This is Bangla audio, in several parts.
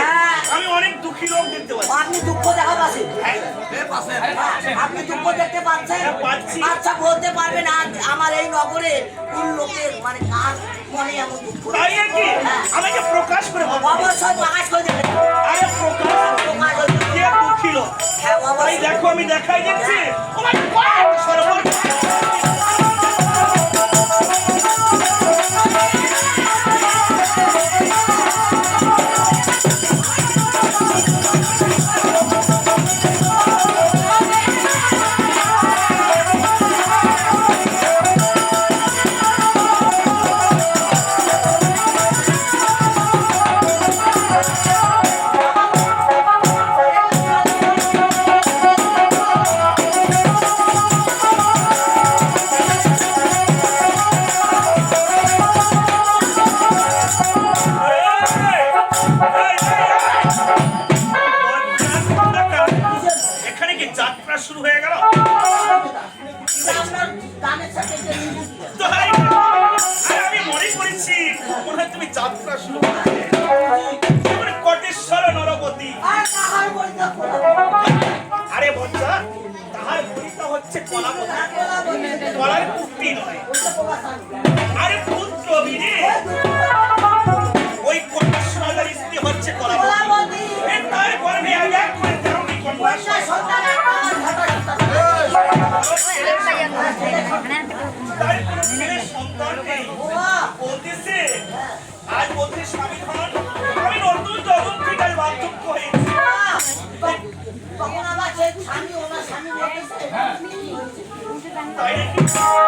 হ্যাঁ, হ্যাঁ। অনেক দুঃখী লোক দেখতে দুঃখ দেখা হ্যাঁ। পাচ্ছেন আপনি দুঃখ দেখতে পাচ্ছেন? আচ্ছা, বলতে পারবেন আমার এই নগরে কোন লোকের মানে কার মনে এমন প্রকাশ করে অবশ্যই প্রকাশ করে দেবেন দুঃখী লোক? হ্যাঁ দেখো আমি দেখাই দিচ্ছি। কলার পুত্রি নয় আরে ওই কন্যা সোনাদার হচ্ছে কলাবতী তার গর্ভে আজ বলতে স্বামী ধন Thank you.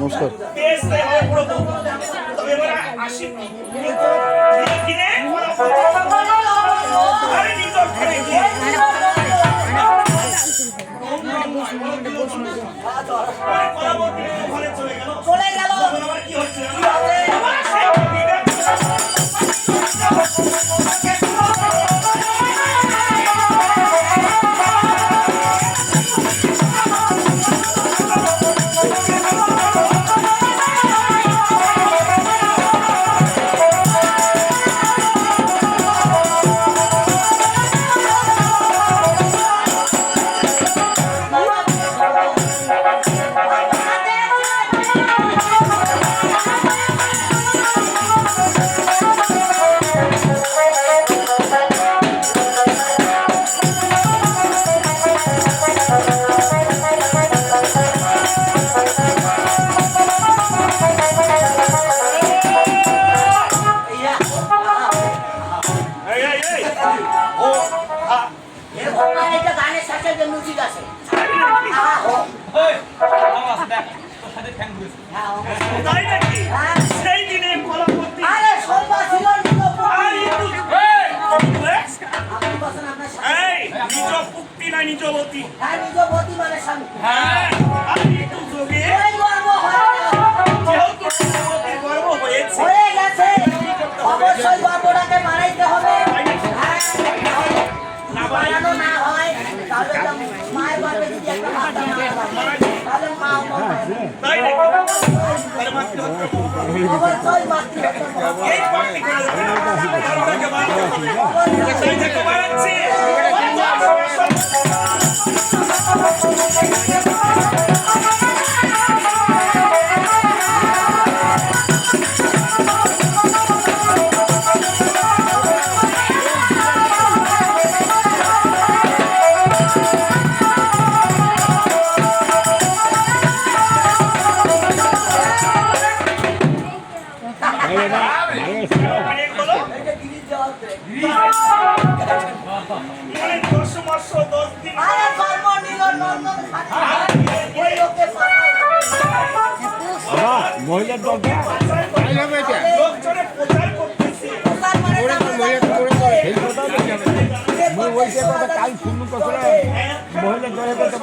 নমস্কার। 東。はい তাই মহিলার দলটা লোকজনে প্রচার করতেছে কাল শুনু কথা মহিলা দলের কথা